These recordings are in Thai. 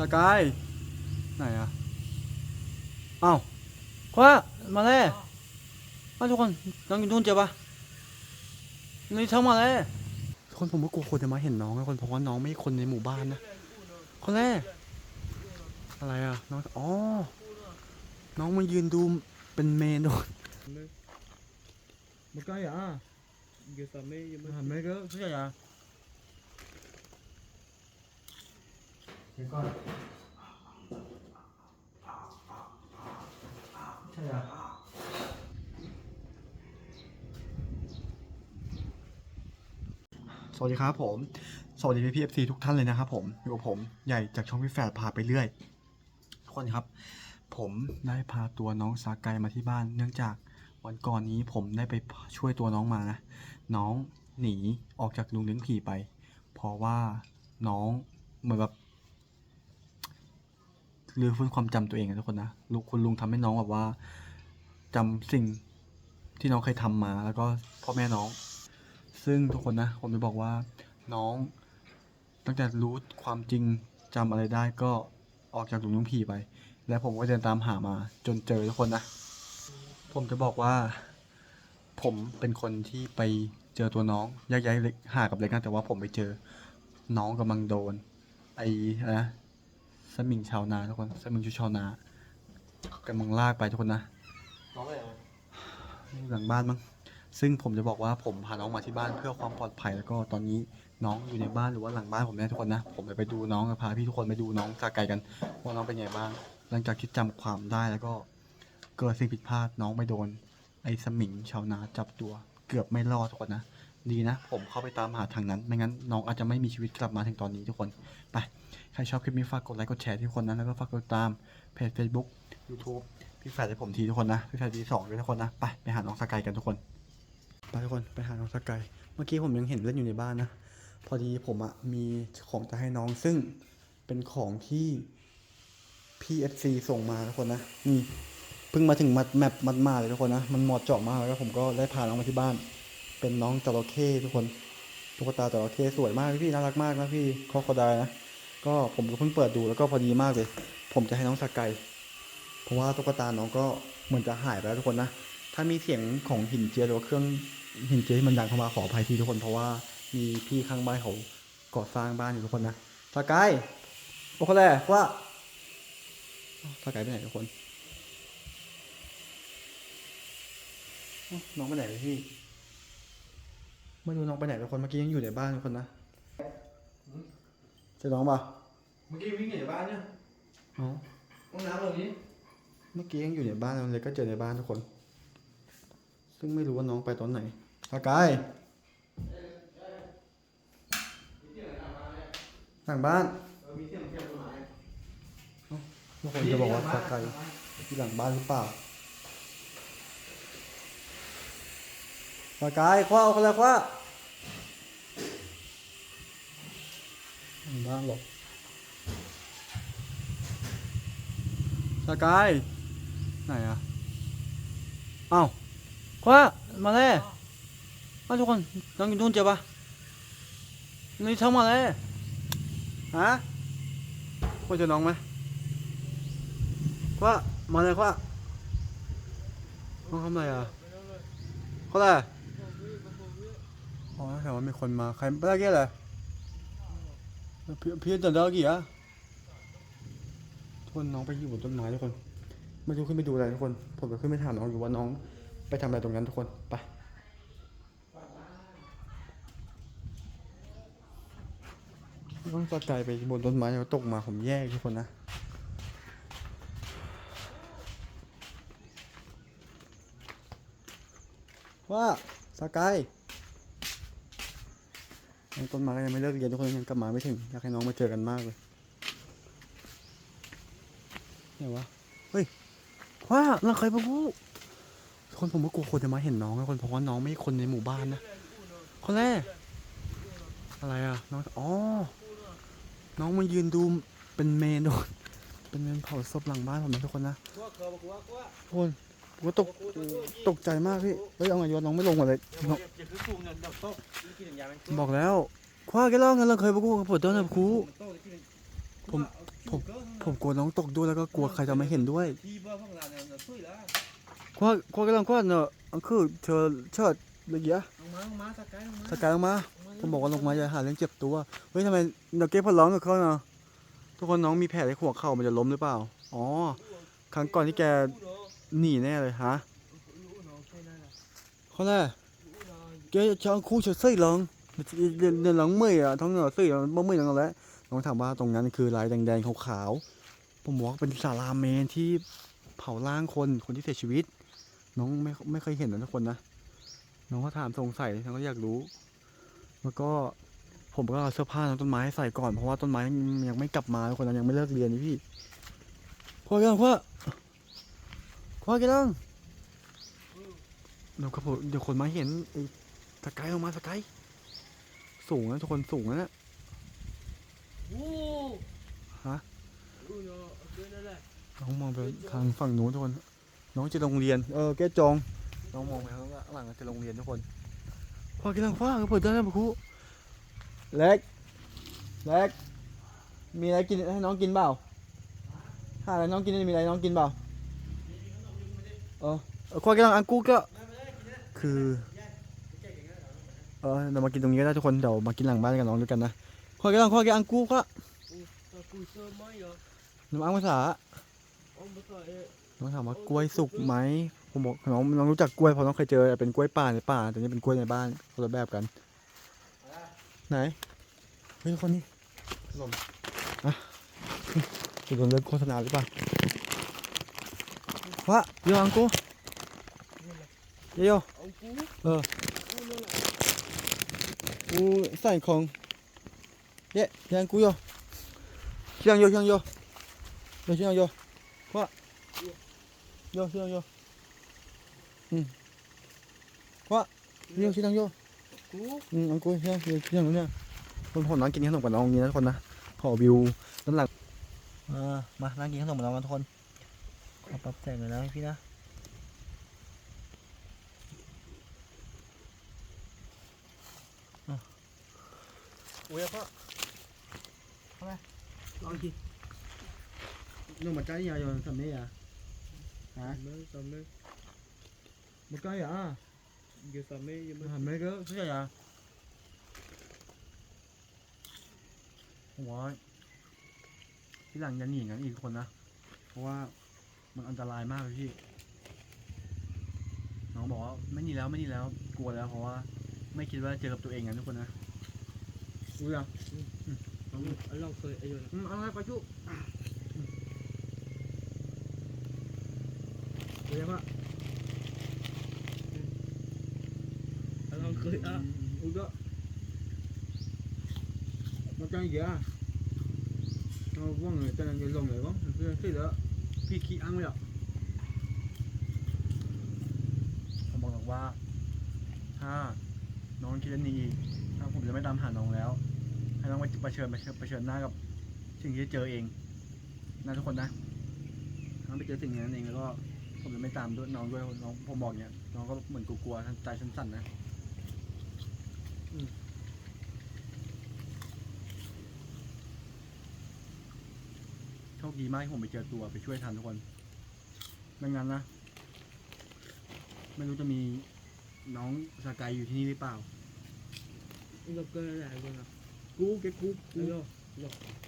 สกาย ไหนอะเอ้าคว้ามาเลยมาทุกคนน้องอยู่นู่นเจอปะนี่ทั้งมาเลยทุกคนผมก็กลัวคนจะมาเห็นน้องนะคนเพราะว่าน้องไม่ใช่คนในหมู่บ้านนะ คนแรก อะไรอะน้อง อ๋อ น้องมายืนดูเป็นเมนโดน một cây à giờ tầm mấy giờ mới ไม่ก็ใช่ยา ดี๋ยวก่อนใช่ยาสวัสดีครับผม สวัสดีพี่พีเอฟซีทุกท่านเลยนะครับผม อยู่กับผมใหญ่จากช่องพี่แฝดพาไปเรื่อย ทุกคนครับ ผมได้พาตัวน้องสากายมาที่บ้าน เนื่องจากวันก่อนนี้ผมได้ไปช่วยตัวน้องมานะ น้องหนีออกจากลุงเลี้ยงผีไป เพราะว่าน้องเหมือนแบบ รื้อฟื้นความจำตัวเองนะทุกคนนะลุงคุณลุงทำให้น้องแบบว่าจำสิ่งที่น้องเคยทำมา แล้วก็พ่อแม่น้อง ซึ่งทุกคนนะผมจะบอกว่าน้อง ตั้งแต่รู้ความจริงจำอะไรได้ก็ออกจากลุงเลี้ยงผีไป และผมก็เดินตามหามา จนเจอทุกคนนะ ผมจะบอกว่า ผมเป็นคนที่ไปเจอตัวน้องยกย้ายเล็กหากับเล็กนะแต่ว่าผมไปเจอ น้องกำลังโดน ไอ้นะ สมิงชาวนาทุกคนสมิงชุชาวนา กำลังลากไปทุกคนนะ nó về หลังบ้านมั้ง ซึ่งผมจะบอกว่าผมพาน้องมาที่บ้านเพื่อความปลอดภัยแล้วก็ตอนนี้น้องอยู่ในบ้านหรือว่าหลังบ้านผมเนี่ยทุกคนนะ ผมจะไปดูน้องพาพี่ทุกคนไปดูน้องสากไกลกันว่าน้องเป็นไงบ้าง หลังจากที่จำความได้แล้วก็เกิดสิ่งผิดพลาดน้องไปโดน ไอ้สมิงชาวนาจับตัวเกือบไม่รอดทุกคนนะ ดีนะ ผมเข้าไปตามหาทางนั้น ไม่งั้นน้องอาจจะไม่มีชีวิตกลับมาถึงตอนนี้ทุกคน ไป ใครชอบคลิปนี้ฝากกดไลค์กดแชร์ทุกคนนะ แล้วก็ฝากกดติดตามเพจ Facebook YouTube พี่แฟดให้ผมทีทุกคนนะ พี่แฟดทีสองด้วยทุกคนนะ ไปไปหาน้องสกายกันทุกคน ไปทุกคนไปหาน้องสกายเมื่อกี้ผมยังเห็นเล่นอยู่ในบ้านนะ พอดีผมอะมีของจะให้น้องซึ่งเป็นของที่พี่เอฟซีส่งมาทุกคนนะนี่เพิ่งมาถึงมัดแมปมัดมาเลยทุกคนนะ มันเหมอดเจาะมากแล้วผมก็ได้พาน้องมาที่บ้าน เป็นน้องจระเข้ทุกคนตุ๊กตาจระเข้สวยมากพี่น่ารักมากนะพี่คอคอไดนะก็ผมก็เพิ่งเปิดดูแล้วก็พอดีมากเลย ผมจะให้น้องสกายเพราะว่าตุ๊กตาน้องก็เหมือนจะหายไปแล้วทุกคนนะถ้ามีเสียงของหินเจียหรือว่าเครื่องหินเจียที่มันดังเข้ามาขออภัยทีทุกคนเพราะว่ามีพี่ข้างบ้านเขาก่อสร้างบ้านอยู่ทุกคนนะสกายโอเคเลยว่าสกายไปไหนทุกคนน้องไปไหนพี่ ไม่รู้น้องไปไหนทุกคนเมื่อกี้ยังอยู่ในบ้านทุกคนนะเจอน้องปะ mà kia วิ่ง nhảy ban nhá อ๋อ con nám rồi nhỉ เมื่อกี้ยังอยู่ในบ้านเลยก็เจอในบ้านทุกคน ซึ่งไม่รู้ว่าน้องไปตอนไหนสกายหลังบ้าน ờ mình xem xem rồi này บางคนจะบอกว่าสกายที่หลังบ้านหรือเปล่า สกายคว้าเอาคนละคว้าหลังบ้านหรอกสกาย ไหนอะเอ้าคว้ามาเลยมาทุกคนน้องอยู่นู่นเจอปะนี่ทั้งมาเลยฮะว่าเจอน้องไหมคว้ามาเลยคว้าน้องทำอะไรอะเขาอะไร อ๋อแต่ว่ามีคนมา ใครไม่ได้เกี่ยอะไรพี่พี่เดินได้กี่อะทุกคนน้องไปอยู่บนต้นไม้ทุกคน ไม่รู้ขึ้นไปดูอะไรทุกคน ผมจะขึ้นไปถามน้องอยู่ว่าน้อง ไปทำอะไรตรงนั้นทุกคน ไปต้องสกายไปบนต้นไม้แล้วตกมาผมแย่ทุกคนนะว่าสกาย ต้นม้ก็ยังไม่เลิกเรียนทุกคนยังกลับมาไม่ถึงอยากให้น้องมาเจอกันมากเลยเนี่ยวะเฮ้ยว่าเราเคยมาพูดคนผมก็กลัวคนจะมาเห็นน้องนะคนเพราะว่าน้องไม่คนในหมู่บ้านนะคนแรกอะไรอะน้องอ๋อน้องมายืนดูเป็นเมนโดนเป็นเมนเผาศพหลังบ้านผมนะทุกคนนะทุกคน ผมก็ตกตกใจมากพี่ เฮ้ยเอาไงดีวะน้องไม่ลงมาเลยน้อง chỉ cứ xuống nhận đập tốt đi kia nhà mình บอกแล้ว คว้าแกล่องกันเราเคยไปกู้กับปวดต้นนะครู tôi thì kia ผมผม ผมกลัวน้องตกด้วยแล้วก็กลัวใครจะไม่เห็นด้วย đi vào phòng làm này là xui lá ควาควากำลังควาเนอะอังคือเธอเชิดเมื่อกี้ ông má ông má sao cái ông má สกายลงมา ผมบอกว่าลงมาอย่าหาเรื่องเจ็บตัว เฮ้ยทำไมเราเก็บพอร้องกับเขาเนาะทุกคนน้องมีแผลในหัวเข่ามันจะล้มหรือเปล่า อ๋อ ครั้งก่อนที่แก lũ nó หนีแน่เลยฮะเขาแน่แกจะเอาคู่เฉยๆหลังเดินเดินหลังเมื่อยอะท้องเหนือเสื่อบ่เมื่อยหลังแล้วน้องถามว่าตรงนั้นคือลายแดงๆขาวๆผมบอกเป็นศาลาเมนที่เผาร่างคนคนที่เสียชีวิต น้องไม่ไม่เคยเห็นนะทุกคนนะน้องก็ถามสงสัยน้องก็อยากรู้ แล้วก็ผมก็เอาเสื้อผ้าต้นไม้ใส่ก่อนเพราะว่าต้นไม้ยังไม่กลับมาทุกคนนยังไม่เลิกเรียนนี่พี่พ่อกันพ่อ พ่อกันลังเดี๋ยวครับผมเดี๋ยวคนมาเห็นไอ้สกายออกมาสกายสูงนะทุกคนสูงนะเนี่ย Ô, ฮะ lũ nó cái này là น้องมองไปทางฝั่งนู้นทุกคน น้องจะโรงเรียน เออแกจอง น้องมองไปข้างหลังจะโรงเรียนทุกคนพ่อกำลังคว้างเปิดได้แล้วพ่อครูเล็ก เล็ก มีอะไรกินให้น้องกินเปล่าหาอะไรน้องกินมีอะไรน้องกินเปล่า เออเออควายกำลังอังกูก็คือ เออเรามากินตรงนี้ก็ได้ทุกคนเดี๋ยวมากินหลังบ้านกับน้องด้วยกันนะควายกำลังควายกำลังอังกูก็น้ำอังภาษาน้องถามว่ากล้วยสุกไหมผมบอกน้องน้องรู้จักกล้วยเพราะน้องเคยเจอเป็นกล้วยป่าในป่าแต่นี่เป็นกล้วยในบ้านคนละแบบกัน ไหนเฮ้ยทุกคนนี่ลมอะจะโดนเลิกโฆษณาหรือเปล่า วะโยอังกูเยโย ông cú Ờ. Cú nó là กูใส่ของเย้ยังกูโยเชียงโยเชียงโยโยเชียงโยวะโยเชียงโยอืมวะโยเชียงโย cú อืมอังกูเชียงโยเชียงเนี่ยคนผมนั่งกินขนมกับน้องอย่างนี้นะทุกคนนะขอวิวด้านหลังเออมานั่งกินขนมกับน้องกันทุกคน ปรับแสงหน่อยนะพี่นะอะอุ้ยพ่อ ông gì นุ่มมาใจยาโยนทำไมอะฮะ mới tao mới มาใจอะ giờ tao mới giờ mới ทำไมก็ใช่อะผมว่าที่หลังอย่าหนีอย่างนั้นอีกคนนะ เพราะว่า มันอันตรายมากเลยพี่ น้องบอกว่าไม่หนีแล้วไม่หนีแล้ว กลัวแล้วเพราะว่าไม่คิดว่าเจอกับตัวเองนะทุกคนนะรู้ยัง ông ở lâu khơi ở rồi อืมเอาไงปะชุรู้ยังปะ ở lâu khơi à Ừ đó Nó cho gì à Nó vâng người ta là người lồng này vâng Cái cái đó Phi khí ăn rồi ạ ผมบอกว่า ถ้าน้องคิดนีอีกถ้าผมจะไม่ตามหาน้องแล้ว ให้น้องไปเผชิญเผชิญเผชิญหน้ากับสิ่งที่เจอเองนะทุกคนนะน้องไปเจอสิ่งนั้นเองแล้วก็ผมจะไม่ตามด้วยน้องด้วยน้องผมบอกเนี้ยน้องก็เหมือนกลัวๆใจสั่นๆนะ โชคดีมากที่ผมไปเจอตัวไปช่วยทันทุกคนไม่งั้นนะ ไม่รู้จะมีน้องสกายอยู่ที่นี่หรือเปล่า lâu khơi là rồi nè กูเก็บกูกู ở đâu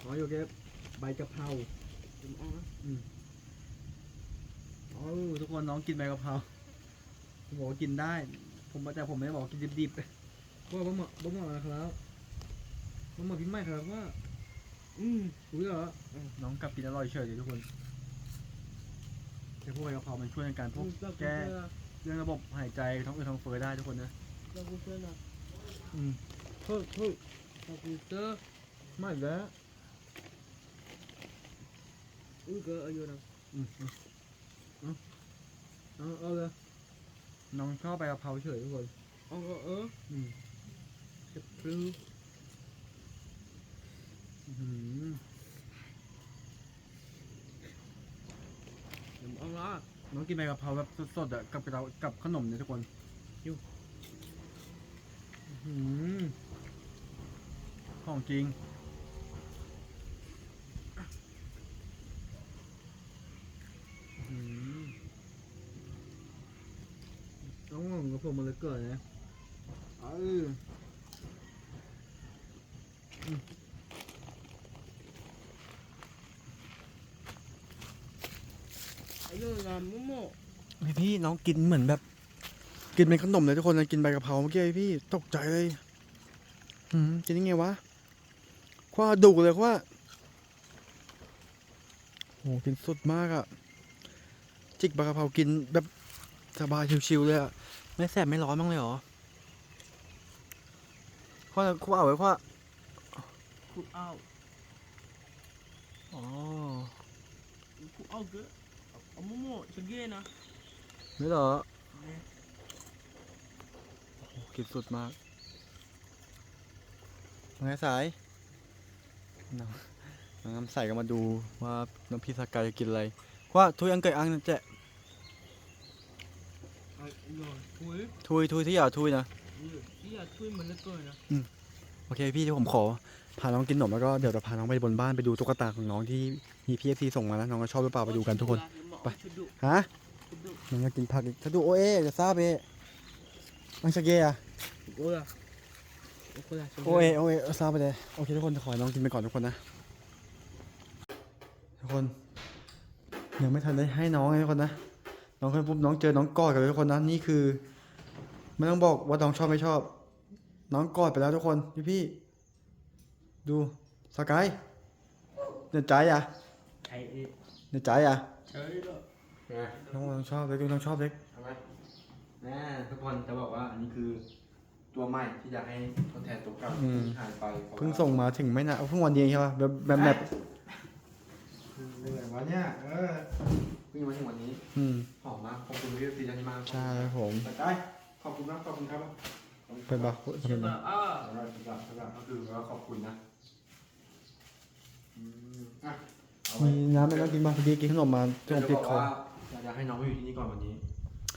ขออยู่เก็บใบกะเพรา đừng ăn á อ๋อทุกคนน้องกินใบกะเพราผมบอกว่ากินได้ ผมแต่ผมไม่ได้บอกว่ากินดิบ qua bấm mật bấm mật là khá ๆมันมาพิมพ์ไม่ครับว่า ừ รู้เหรอน้องกลับกินอร่อยเฉยเลยทุกคนแต่พวกใบกะเพรามันช่วยในการพวก tao cũng Kè. chơi là เรื่องระบบหายใจท้องอืดท้องเฟ้อได้ทุกคนนะ tao cũng chơi là อืมเฮ้ยเฮ้ย tao cũng chơi ไม่แล้ว ui cơ ở rồi nè อืมอืมเอาเอาเลยน้องชอบใบกะเพราเฉยทุกคน ông có ớ อืม เดี๋ยวเอน้องกินใบกะเพราแบบสดๆอะกับกะเพากับขนมเนี่ยทุกคนยูของจริง ต้องงงกับผมมาเลยเกิดนะอือ อายุงามโม่พี่พี่น้องกินเหมือนแบบ กินเป็นขนมเลยทุกคนนะกินใบกะเพราเมื่อกี้พี่ตกใจเลยหืมกินยังไงวะคว้าดุเลยคว้าโหกินสุดมากอะจิกใบกะเพรากินแบบสบายชิวๆเลยอะไม่แสบไม่ร้อนบ้างเลยเหรอคว้าคว้าเอาไว้คว้าคุกเอาอ๋อคุกเอาเกอะ เอาโม่โม่จะเกนะไม่เหรอโอ้โหกินสุดมากไงสายน้องน้องน้ำใสก็มาดูว่าน้องพี่สกายจะกินอะไรว่าทุยอังเกยอังนั่นแจะไอ้ยอทุยทุยทุยที่อย่าทุยนะเออที่อยากทุยมันเลยเกิดนะโอเคพี่ที่ผมขอพาน้องกินขนมแล้วก็เดี๋ยวจะพาน้องไปบนบ้านไปดูตุ๊กตาของน้องที่มีพีเอฟซีส่งมานะน้องก็ชอบหรือเปล่าไปดูกันทุกคน ไปชุดดุฮะชุดดุน้องก็กินผักอีกถ้าดูโอเอจะทราบเออังสเกะอะโอ้ยโอ้ยโอเอโอเอทราบไปเลยโอเคทุกคนขอให้น้องกินไปก่อนทุกคนนะทุกคนยังไม่ทันได้ให้น้องเลยทุกคนนะน้องขึ้นปุ๊บน้องเจอน้องกอดกันเลยทุกคนนะนี่คือไม่ต้องบอกว่าน้องชอบไม่ชอบ น้องกอดไปแล้วทุกคนพี่พี่ๆดูสกายในใจอะไอ้เอ๊ะในใจอะ เอ้ยเหรอน้องน้องชอบเล็กน้องชอบเล็กเอาไหมแน่ทุกคนจะบอกว่าอันนี้คือตัวใหม่ที่จะให้ทดแทนตัวเก่าที่หายไปพราะว่าเพิ่งส่งมาถึงไม่นานเพิ่งวันเดียวใช่ป่ะแบบแบบแบบเหนื่อยวะเนี่ยเออเพิ่งมาถึงวันนี้อืมหอมมากขอบคุณพี่พีจันทร์มากใช่ครับผมไปได้ขอบคุณครับขอบคุณครับเป็นปะใช่เป็นป่ะปะอ่าสำหรับสำหรับสำหรับก็คือว่าขอบคุณนะอืมอะเอาไว้ มีน้ำไม่ต้องกินบ้างพอดีกินขนมมาจนติจะดคอว่าอยากให้น้องมาอยู่ที่นี่ก่อนวันนี้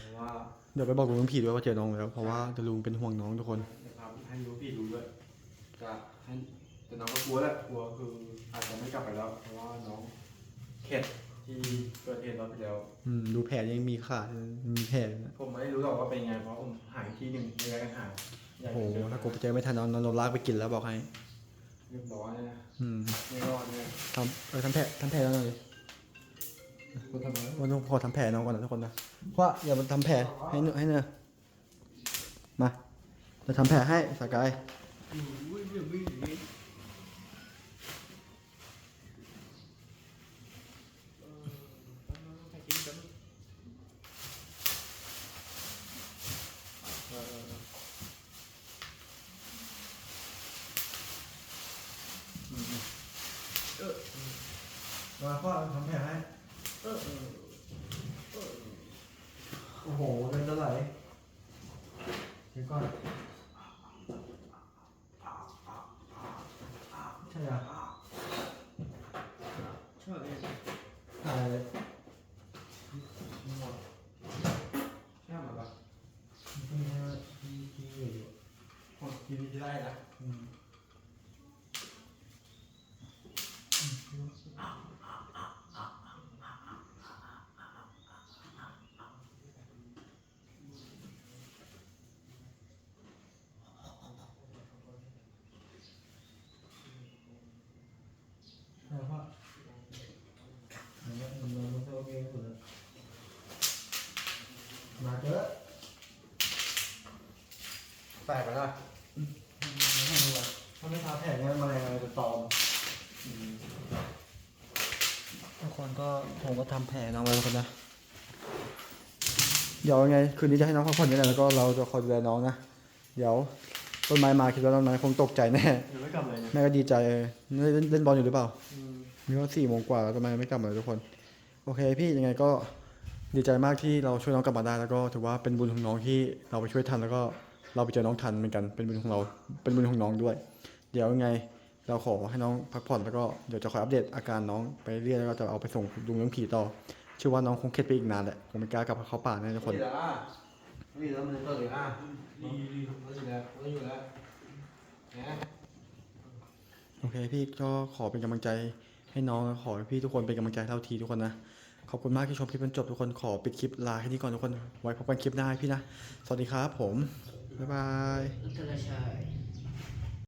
เพราะว่าเดี๋ยวไปบอกลุงผีด้วยว่าเจอน้องแล้วเพราะว่าเดี๋ยวลุงเป็นห่วงน้องทุกคนจะพาให้รู้พี่รู้ด้วยจะให้แต่น้องก็กลัวแหละกลัวคืออาจจะไม่กลับไปแล้วเพราะว่าน้องเข็ดที่เกิดเหตุรอบที่แล้ว อืมดูแผลยังมีขาดมีแผลผมไม่ได้รู้หรอกว่าเป็นไงเพราะผมหายที่หนึ่งในรายการหาอยากโอ้โหถ้ากูไปเจอไม่ทันน้องน้องโดนลากไปกินแล้วบอกให้ รียบร้อยนะอืมไม่รอดเนี่ยทำเออทำแผลทำแผลแล้วหน่อยคุณทำไมวันต้องพอทำแผลน้องก่อนนะทุกคนนะว่าอย่ามาทำแผลให้เนให้เนอะมาจะทำแผลให้สกาย อุ้ยอุ้ยอุ้ยอุ้ยอุ้ยเออเอาๆๆใครกินกัน เออ มาพ่อทำแผลให้ เออเออเออ โอ้โหเดินจะไหลเดี๋ยวก่อนใช่อะชอบเองตายเลยใช่ไหมปะที่ที่ที่อยู่คนกินที่ได้ละ อืมใช่พ่ออันนี้มันมันมันโอเคสุดแล้วมา เจอแปลกไปละถ้าไม่ทาแผลเนี่ยแมลงอะไรจะตอมทุกคนก็ผมก็ทำแผลน้องไว้ทุกคนนะ เดี๋ยวยังไงคืนนี้จะให้น้องพักผ่อนนี่แหละแล้วก็เราจะคอยดูแลน้องนะ เดี๋ยวต้นไม้มาคิดว่าต้นไม้คงตกใจแน่ยังไม่กลับเลยเนี่ยแม่ก็ดีใจเล่นเล่นบอลอยู่หรือเปล่านี่ก็สี่โมงกว่าแล้วทำไมไม่กลับมาเลยทุกคน โอเคพี่ยังไงก็ ดีใจมากที่เราช่วยน้องกลับมาได้แล้วก็ถือว่าเป็นบุญของน้องที่เราไปช่วยทันแล้วก็เราไปเจอน้องทันเหมือนกันเป็นบุญของเราเป็นบุญของน้องด้วย เดี๋ยวยังไงเราขอให้น้องพักผ่อนแล้วก็เดี๋ยวจะคอยอัปเดตอาการน้องไปเรื่อยแล้วก็จะเอาไปส่งลุงเลี้ยงผีต่อเชื่อว่าน้องคงเครียดไปอีกนานแหละคงไม่กล้ากลับเข้าป่าแน่ทุกคน นี่แล้วมันเปิดเลยอะดีดีแล้วอยู่แล้วแล้วอยู่แล้วนะโอเคพี่ก็ขอเป็นกำลังใจให้น้องขอให้พี่ทุกคนเป็นกำลังใจเท่าทีทุกคนนะ ขอบคุณมากที่ชมคลิปจนจบทุกคนขอปิดคลิปลาแค่นี้ก่อนทุกคนไว้พบกันคลิปหน้าพี่นะ สวัสดีครับผม บ๊ายบาย